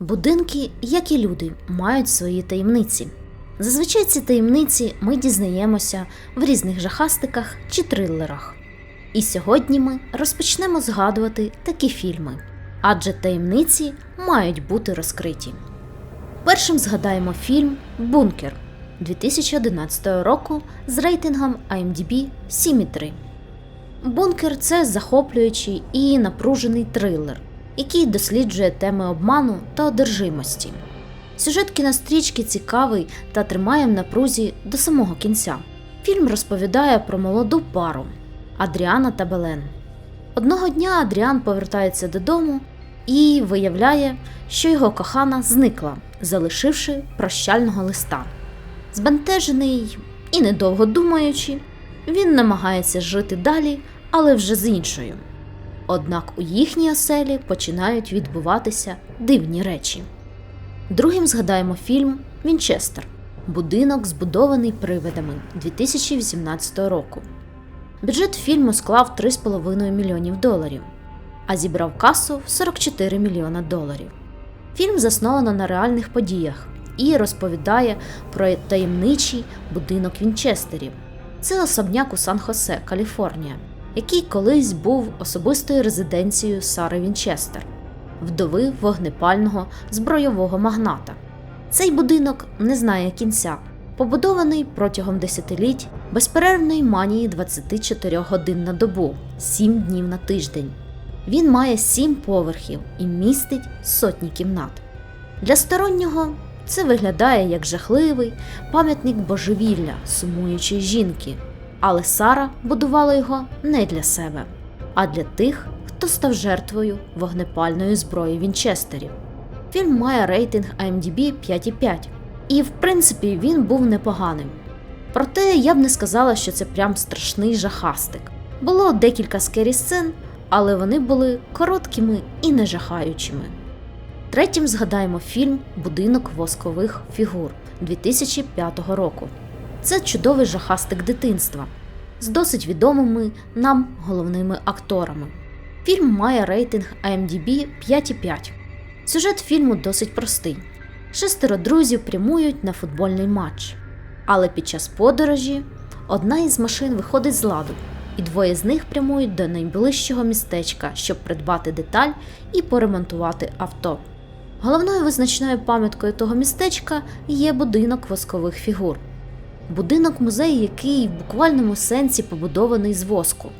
Будинки, як і люди, мають свої таємниці. Зазвичай ці таємниці ми дізнаємося в різних жахастиках чи трилерах. І сьогодні ми розпочнемо згадувати такі фільми, адже таємниці мають бути розкриті. Першим згадаємо фільм Бункер 2011 року з рейтингом IMDb 7,3. Бункер це захоплюючий і напружений трилер, який досліджує теми обману та одержимості. Сюжет кінострічки цікавий та тримає в напрузі до самого кінця. Фільм розповідає про молоду пару Адріана та Белен. Одного дня Адріан повертається додому і виявляє, що його кохана зникла, залишивши прощального листа. Збентежений і недовго думаючи, він намагається жити далі, але вже з іншою. Однак у їхній оселі починають відбуватися дивні речі. Другим згадаємо фільм Вінчестер Будинок, збудований привидами 2018 року. Бюджет фільму склав 3,5 мільйонів доларів, а зібрав касу в 44 мільйона доларів. Фільм засновано на реальних подіях і розповідає про таємничий будинок Вінчестерів. Це особняк у Сан-Хосе, Каліфорнія, який колись був особистою резиденцією Сари Вінчестер, вдови вогнепального збройового магната. Цей будинок не знає кінця, побудований протягом десятиліть безперервної манії 24 годин на добу, 7 днів на тиждень. Він має 7 поверхів і містить сотні кімнат. Для стороннього це виглядає як жахливий пам'ятник божевілля сумуючої жінки, але Сара будувала його не для себе, а для тих, хто став жертвою вогнепальної зброї Вінчестерів. Фільм має рейтинг IMDb 5,5, і в принципі він був непоганим. Проте я б не сказала, що це прям страшний жахастик. Було декілька скері сцен, але вони були короткими і не жахаючими. Третім згадаємо фільм Будинок воскових фігур 2005 року. Це чудовий жахастик дитинства з досить відомими нам головними акторами. Фільм має рейтинг IMDb 5,5. Сюжет фільму досить простий: шестеро друзів прямують на футбольний матч. Але під час подорожі одна із машин виходить з ладу, і двоє з них прямують до найближчого містечка, щоб придбати деталь і поремонтувати авто. Головною визначною пам'яткою того містечка є будинок воскових фігур. Будинок музей, який в буквальному сенсі побудований з воску,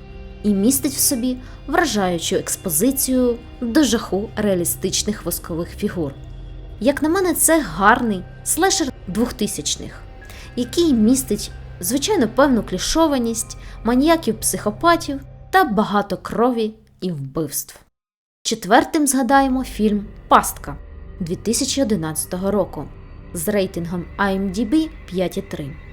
і містить в собі вражаючу експозицію до жаху реалістичних воскових фігур. Як на мене, це гарний слешер 2000-х, який містить, звичайно, певну клішованість, маніяків-психопатів та багато крові і вбивств. Четвертим згадаємо фільм Пастка 2011 року з рейтингом IMDb 5,3.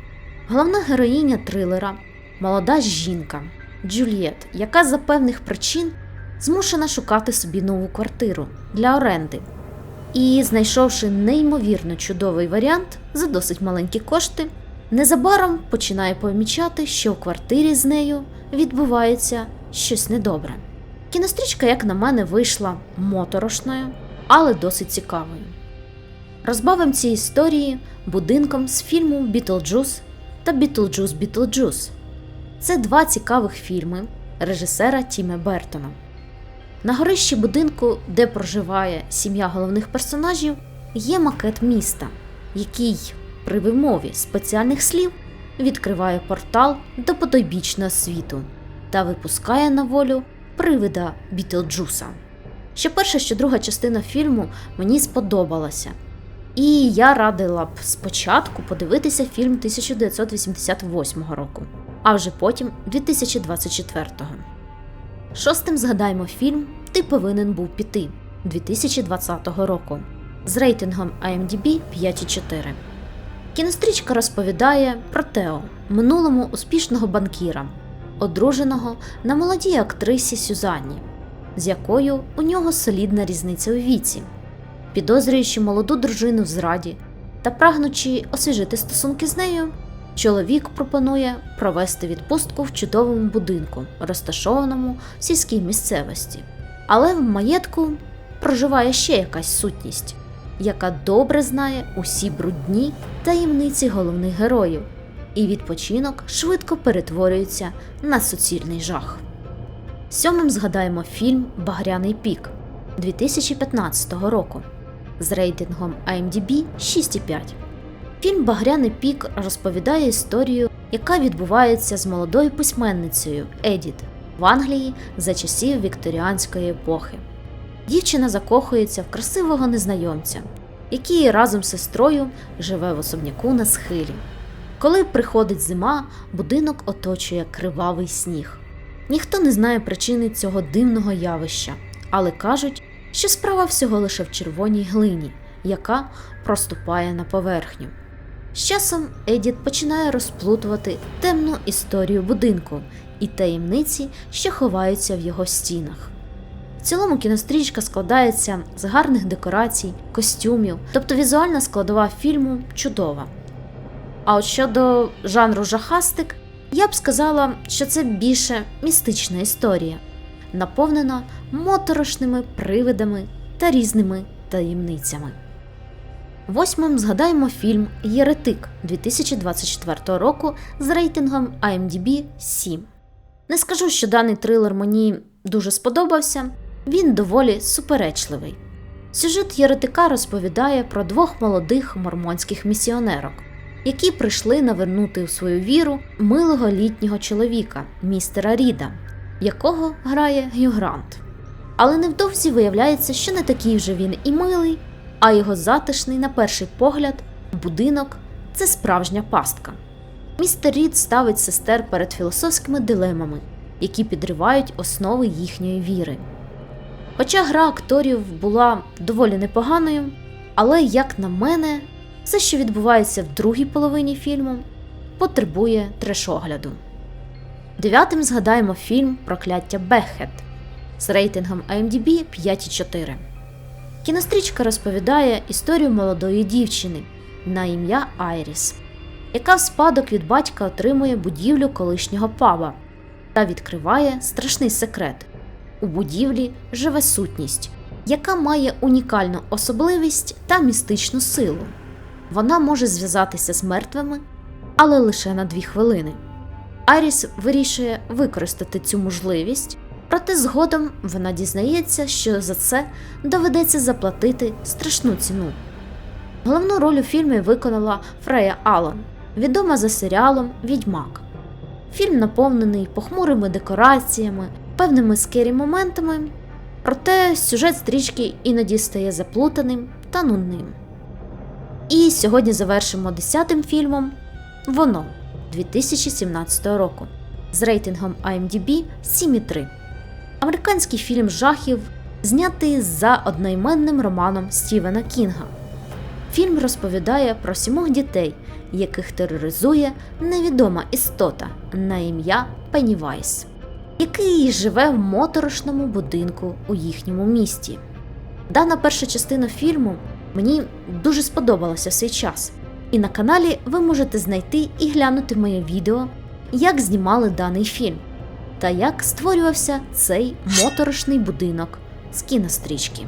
Головна героїня трилера молода жінка Джульєт, яка за певних причин змушена шукати собі нову квартиру для оренди. І, знайшовши неймовірно чудовий варіант за досить маленькі кошти, незабаром починає помічати, що в квартирі з нею відбувається щось недобре. Кінострічка, як на мене, вийшла моторошною, але досить цікавою. Розбавим ці історії будинком з фільму Бітлджус та Бітлджус Бітлджус. Це два цікавих фільми режисера Тіме Бертона. На горищі будинку, де проживає сім'я головних персонажів, є макет міста, який при вимові спеціальних слів відкриває портал до потойбічного світу та випускає на волю привида Бітлджуса. Що перша, що друга частина фільму мені сподобалася. І я радила б спочатку подивитися фільм 1988 року, а вже потім 2024-го. Шостим згадаємо фільм Ти повинен був піти 2020 року з рейтингом IMDb 5,4. Кінострічка розповідає про Тео, минулому успішного банкіра, одруженого на молодій актрисі Сюзанні, з якою у нього солідна різниця у віці. Підозрюючи молоду дружину в зраді та прагнучи освіжити стосунки з нею, чоловік пропонує провести відпустку в чудовому будинку, розташованому в сільській місцевості. Але в маєтку проживає ще якась сутність, яка добре знає усі брудні таємниці головних героїв, і відпочинок швидко перетворюється на суцільний жах. Сьомим згадаємо фільм Багряний пік 2015 року з рейтингом IMDb 6,5. Фільм Багряний пік розповідає історію, яка відбувається з молодою письменницею Едіт в Англії за часів вікторіанської епохи. Дівчина закохується в красивого незнайомця, який разом з сестрою живе в особняку на схилі. Коли приходить зима, будинок оточує кривавий сніг. Ніхто не знає причини цього дивного явища, але кажуть, що справа всього лише в червоній глині, яка проступає на поверхню. З часом Едіт починає розплутувати темну історію будинку і таємниці, що ховаються в його стінах. В цілому кінострічка складається з гарних декорацій, костюмів, тобто візуальна складова фільму чудова. А от щодо жанру жахастик, я б сказала, що це більше містична історія, наповнена моторошними привидами та різними таємницями. Восьмим згадаємо фільм Єретик 2024 року з рейтингом IMDb 7. Не скажу, що даний трилер мені дуже сподобався, він доволі суперечливий. Сюжет Єретика розповідає про двох молодих мормонських місіонерок, які прийшли навернути у свою віру милого літнього чоловіка, містера Ріда, якого грає Гью Грант. Але невдовзі виявляється, що не такий вже він і милий, а його затишний, на перший погляд, будинок це справжня пастка. Містер Рід ставить сестер перед філософськими дилемами, які підривають основи їхньої віри. Хоча гра акторів була доволі непоганою, але, як на мене, все, що відбувається в другій половині фільму, потребує трешогляду. Дев'ятим згадаємо фільм Прокляття Бехет з рейтингом IMDb 5,4. Кінострічка розповідає історію молодої дівчини на ім'я Айріс, яка в спадок від батька отримує будівлю колишнього паба та відкриває страшний секрет. У будівлі живе сутність, яка має унікальну особливість та містичну силу. Вона може зв'язатися з мертвими, але лише на дві хвилини. Айріс вирішує використати цю можливість, проте згодом вона дізнається, що за це доведеться заплатити страшну ціну. Головну роль у фільмі виконала Фрея Аллен, відома за серіалом Відьмак. Фільм наповнений похмурими декораціями, певними скері моментами, проте сюжет стрічки іноді стає заплутаним та нудним. І сьогодні завершимо десятим фільмом Воно 2017 року з рейтингом IMDb 7,3. Американський фільм жахів, знятий за одноіменним романом Стівена Кінга. Фільм розповідає про сімох дітей, яких тероризує невідома істота на ім'я Пеннівайс, який живе в моторошному будинку у їхньому місті. Дана перша частина фільму мені дуже сподобалася в свій час, і на каналі ви можете знайти і глянути моє відео, як знімали даний фільм та як створювався цей моторошний будинок з кінострічки.